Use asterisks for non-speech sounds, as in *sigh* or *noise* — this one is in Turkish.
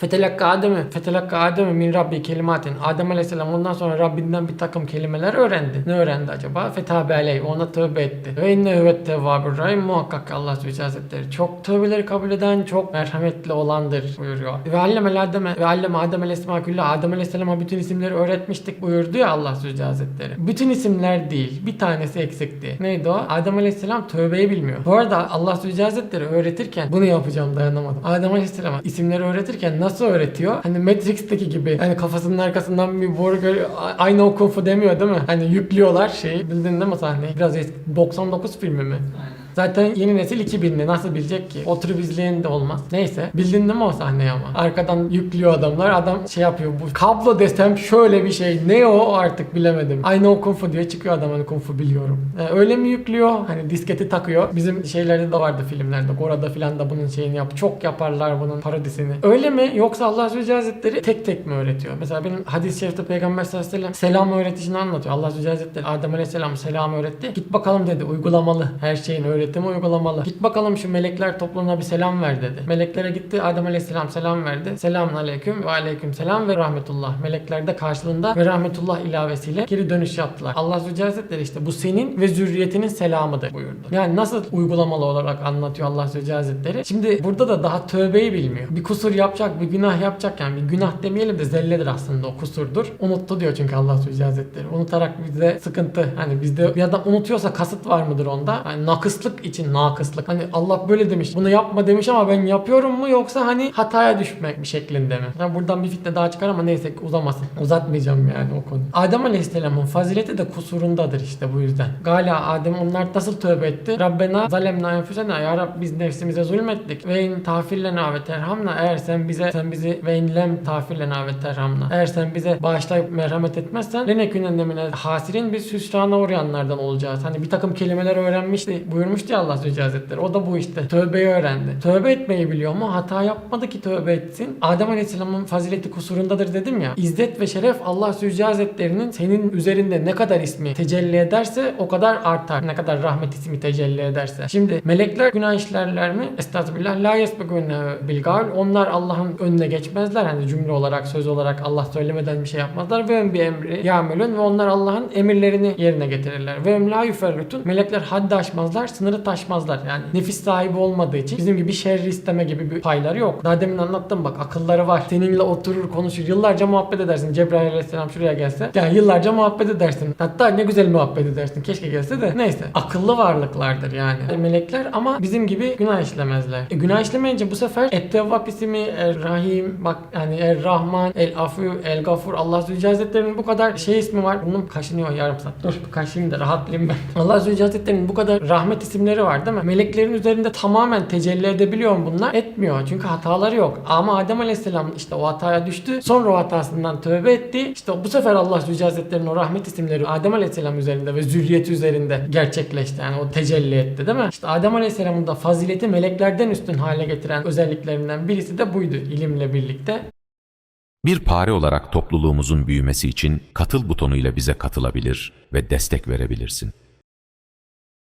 Fetelakka Adem'e, fetelakka Adem'e min Rabbi kelimatin. Adem Aleyhisselam ondan sonra Rabbinden bir takım kelimeler öğrendi. Ne öğrendi acaba? Fetabe aleyh. Ona tövbe etti. Ve inne hüvet tevvabur rahim. Muhakkak Allah Hazretleri çok tövbeleri kabul eden, çok merhametli olandır buyuruyor. Ve alleme Adem'e ve alleme Adem Aleyhisselam külle. Adem Aleyhisselam'a bütün isimleri öğretmiştik buyurdu ya Allah Hazretleri. Bütün isimler değil. Bir tanesi eksikti. Neydi o? Adem Aleyhisselam tövbeyi bilmiyor. Bu arada Allah Hazretleri öğretirken bunu yapacağım dayanamadım. Adem Aleyhisselam'a isimleri öğretirken nasıl öğretiyor? Hani Matrix'teki gibi. Hani kafasının arkasından bir. A- Aynı o kung fu demiyor değil mi? Hani yüklüyorlar şeyi. Bildin değil mi sahneyi? Biraz eski. 99 filmi mi? Aynen. Zaten yeni nesil 2000'li nasıl bilecek ki? Oturup izleyen de olmaz. Neyse. Bildin değil mi o sahneyi ama? Arkadan yüklüyor adamlar. Adam şey yapıyor. Bu kablo desem şöyle bir şey. Ne o artık bilemedim. Aynı o kung fu diye çıkıyor adam hani kung fu biliyorum. Yani öyle mi yüklüyor? Hani disketi takıyor. Bizim şeylerde de vardı filmlerde. Gora'da filan da bunun şeyini yap. Çok yaparlar bunun parodisini. Öyle mi? Yoksa Allah Azze Hazretleri tek tek mi öğretiyor? Mesela benim hadis-i şerifte Peygamber sallallahu aleyhi ve sellem selam öğretişini anlatıyor. Allah Azze Hazretleri Adem Aleyhisselam selam öğretti. Git bakalım dedi uygulamalı. Her şeyin öğretimi uygulamalı. Git bakalım şu melekler topluluğuna bir selam ver dedi. Meleklere gitti Adem Aleyhisselam selam verdi. Selamun aleyküm ve aleyküm selam ve rahmetullah. Melekler de karşılığında ve rahmetullah ilavesiyle geri dönüş yaptılar. Allah Azze Hazretleri işte bu senin ve zürriyetinin selamıdır buyurdu. Yani nasıl uygulamalı olarak anlatıyor Allah Azze Hazretleri. Şimdi burada da daha tövbeyi bilmiyor. Bir kusur yapacak, bir günah yapacak yani bir günah demeyelim de zelledir aslında o kusurdur. Unuttu diyor çünkü Allah Azze Hazretleri. Unutarak bizde sıkıntı. Hani bizde bir adam unutuyorsa kasıt var mıdır onda? Yani nakıslık için nakıslık. Hani Allah böyle demiş. Bunu yapma demiş ama ben yapıyorum mu yoksa hani hataya düşmek bir şeklinde mi? Yani buradan bir fitne daha çıkar ama neyse uzamasın. Uzatmayacağım yani o konu. Adem Aleyhisselam'ın fazileti de kusurundadır işte bu yüzden. Gala Adem onlar nasıl tövbe etti? Rabbena zalemna enfüsena ya Rab biz nefsimize zulmettik. Ve in tafirlena ve terhamna eğer sen bize sen bizi ve in lem tafirlena ve terhamna eğer sen bize bağışlayıp merhamet etmezsen lenekünenne mine hasirin biz hüsrana uğrayanlardan olacağız. Hani bir takım kelimeler öğrenmişti buyurmuştu ya Allah Azze Hazretleri. O da bu işte. Tövbeyi öğrendi. Tövbe etmeyi biliyor mu? Hata yapmadı ki tövbe etsin. Adem Aleyhisselam'ın fazileti kusurundadır dedim ya. İzzet ve şeref Allah Azze Hazretleri'nin senin üzerinde ne kadar ismi tecelli ederse o kadar artar. Ne kadar rahmet ismi tecelli ederse. Şimdi melekler günah işlerler mi? Estağfirullah. La yesbegûne bil gavl. Onlar Allah'ın önüne geçmezler. Hani cümle olarak, söz olarak Allah söylemeden bir şey yapmazlar. Ve bir emri yamelun ve onlar Allah'ın emirlerini yerine getirirler. Ve la yüferrutun. Melekler haddi aşmazlar, sınırı taşmazlar. Yani nefis sahibi olmadığı için bizim gibi şerri isteme gibi bir payları yok. Daha demin anlattım bak akılları var. Seninle oturur konuşur. Yıllarca muhabbet edersin. Cebrail aleyhisselam şuraya gelse. Yani yıllarca muhabbet edersin. Hatta ne güzel muhabbet edersin. Keşke gelse de. Neyse. Akıllı varlıklardır yani. E, melekler ama bizim gibi günah işlemezler. E, günah işlemeyince bu sefer Ettevvap ismi Er Rahim bak yani Er Rahman El Afu El Gafur Allah Zülce bu kadar şey ismi var. Bunun kaşınıyor yarım saat. Dur kaşıyım da rahatlayayım ben. *laughs* Allah Zülce bu kadar rahmet isimleri var değil mi? Meleklerin üzerinde tamamen tecelli edebiliyor mu bunlar? Etmiyor. Çünkü hataları yok. Ama Adem Aleyhisselam işte o hataya düştü. Sonra o hatasından tövbe etti. İşte bu sefer Allah Zülce Hazretleri'nin o rahmet isimleri Adem Aleyhisselam üzerinde ve zürriyeti üzerinde gerçekleşti. Yani o tecelli etti değil mi? İşte Adem Aleyhisselam'ın da fazileti meleklerden üstün hale getiren özelliklerinden birisi de buydu ilimle birlikte. Bir pare olarak topluluğumuzun büyümesi için katıl butonuyla bize katılabilir ve destek verebilirsin.